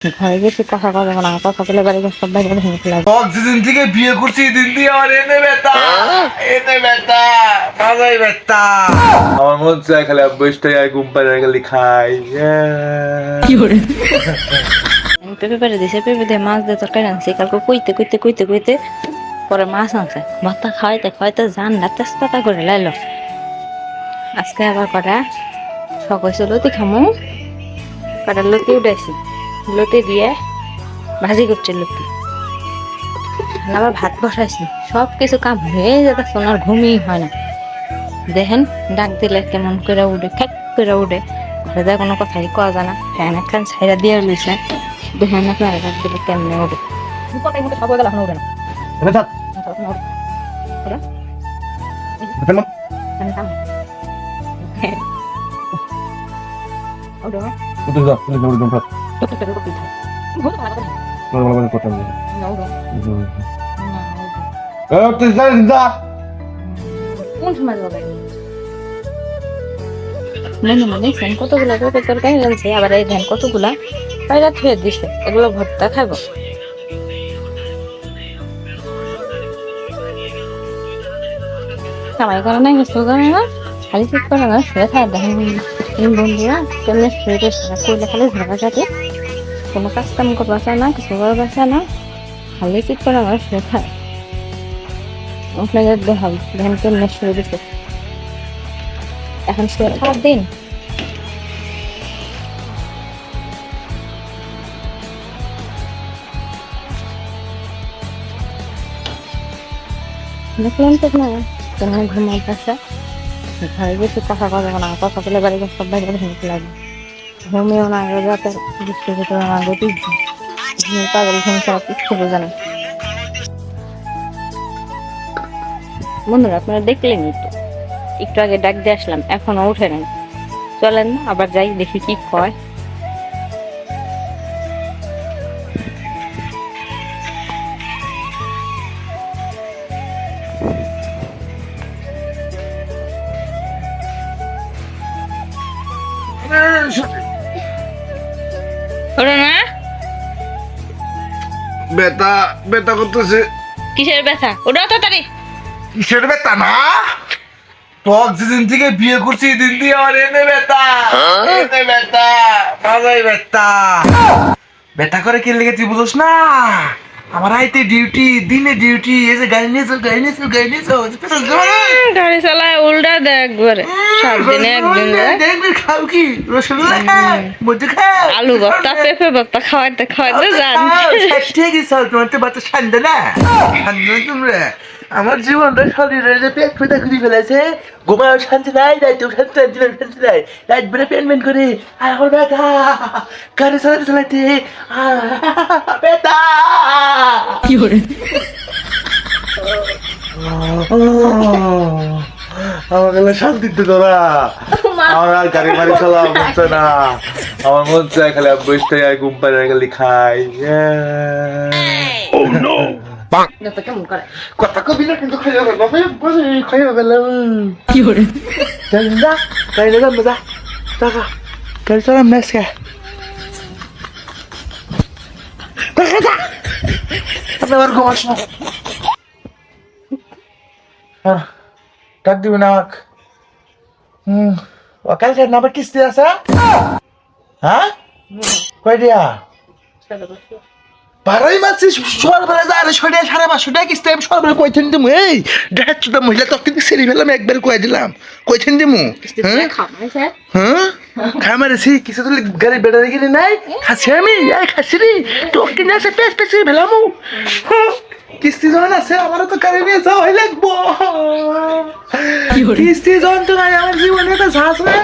ঘরে গেছি কথা কথা বলা কথা বলে বাড়ি সব বাইরে ভেঙে ফেলা যেদিন থেকে বিয়ে করছি দিন দিয়ে আমার এনে ব্যথা এনে ব্যথা মাথায় ব্যথা। আমার মন চায় খালি বসটাই আর ঘুম পাড়ে খালি খাই পেঁপে পেরে দিছে পেঁপে দিয়ে মাছ দিয়ে তরকারি আনছি কালকে কইতে কইতে কইতে কইতে পরে মাছ আনছে। ভাতটা খাওয়াইতে খাওয়াইতে জান না তেজপাতা করে লাইলো। আজকে আবার কটা? শখ হয়েছে লতি খামু কটা লতি উঠাইছি। লতি দিয়ে ভাজি করছে লতি। আর আবার ভাত বসাইছি। সব কিছু কাম হয়ে যেতে সোনার ঘুমই হয় না। দেখেন ডাক দিলে কেমন করে উঠে খ্যাক করে উঠে। ঘরে যায় কোনো কথাই কওয়া যায় না। ফ্যান একখান ছাইরা দিয়ে লইছে। দেখেন আপনারা ডাক দিলে কেমনে উঠে। কথাই সব হয়ে গেল এখন উঠে। না এখন উঠে। ওরা? আমি কাম। ওঠো। টুক টুক করে করতেই থাকে। ঘুম ভালো করে। না, ওঠো। না, ওঠো। কোন সময় যাবে মনে মনে দেখছেন কতগুলো পেঁপে তরকারি লাগছে আবার এই ধান কতগুলা পায়রা থুয়ে দিছে এগুলো ভর্তা খাব কামাই করে না কিছু করে না খালি ঠিক করে না শুয়ে থাকে দেখেন এই বন্ধুরা, কেমনে শুয়ে রয়েছে করলে খালি ঝাড়া যাতে কোনো কাজ কাম করবা চায় না, কিছু করবা চায় না, খালি ঠিক করে না শুয়ে থাকে আপনাদের দেখাবো, দেখেন কেমনে দিছে। এখন শুয়ে থাকার দিন। দেখলেন তো না কেমন ঘুমার পাশে ঘরে গেছি কথা কথা না, কথা বলে বাড়ি সবাই ভেঙে লাগে ঘুমিয়েও না আগে ভিতরে না, গতি ঘুমিয়ে পাগল ঘুম ছাড়া না। বন্ধুরা, আপনারা দেখলেনই তো, একটু আগে ডাক দিয়ে আসলাম, এখনও উঠে নাই। চলেন না, আবার যাই, দেখি কি কয়। ওটা না ব্যথা ব্যথা করতেছে। কিসের ব্যথা? ওটা তাড়াতাড়ি। কিসের ব্যথা না বক যেদিন থেকে বিয়ে করছি দিন দিয়ে আমার এনে ব্যথা। এনে ব্যথা মাথায় ব্যথা। ব্যথা করে কে লেগে তুই বুঝোস না? আমার আইতে ডিউটি দিনে ডিউটি এই যে গাড়ি নিয়েছো গাড়ি নিয়েছো গাড়ি নিয়েছো গাড়ি চালায় উল্টা দেখ একবারে সাত দিনে একদিন। দেখবি খাও কি? রসগোল্লা মধ্যে খাও আলু ভর্তা পেঁপে ভর্তা খাওয়াইতে খাওয়াইতে যান। ঠিক আছে তোমার তো বাচ্চা ঠান্ডা না? ঠান্ডা না তোমরা? আমার জীবনটা শরীরে যে পেট ফেটা ঘুরি ফেলেছে ঘুমাও শান্তি নাই রাইতেও শান্তি শান্তি নাই শান্তি নাই। রাত বেড়ে পেন পেন করে আর আমার ব্যথা গাড়ি চালাতে চালাতে ব্যথা। কি করে আমার গেলে শান্তি তো তোরা আমার আর গাড়ি বাড়ি চালাও মন না। আমার মন চায় খালি বসতে ঘুম পাড়ে খালি খাই করে কথা কবি না কিন্তু খাইয়া গেল বসে খাইয়া গেলাম কি করে যা গাড়ি লাগাম যা টাকা গাড়ি চালাম না আজকে টাকা যা আপনি আবার ঘুমাস না হ্যাঁ, ডাক দিবি না হুম কাল না আবার কিস্তি আছে হ্যাঁ কয় দিয়া বারোই মাসে সরবেলা যা আরে ছয়টা সাড়ে পাঁচশো টাকা কিস্তি আমি সরবেলা কইছেন দিমু? এই দেখাচ্ছ তো মহিলা তখন কিন্তু সেরে ফেলাম একবার কয়ে দিলাম। কইছেন দিমু? হ্যাঁ? খাওয়াইছে হ্যাঁ? খামারেছি কিছু তো গাড়ি বেড়ারে গেলে নাই। খাচ্ছি আমি এই খাচ্ছি রে তোকে কিনে আছে পেস পেস ফেলামু। হ্যাঁ, কিস্তি যখন আছে আমারও তো গাড়ি নিয়ে যাওয়াই লাগবো। কিস্তি যখন তো নাই আমার জীবনে তো ঝাঁস হয়ে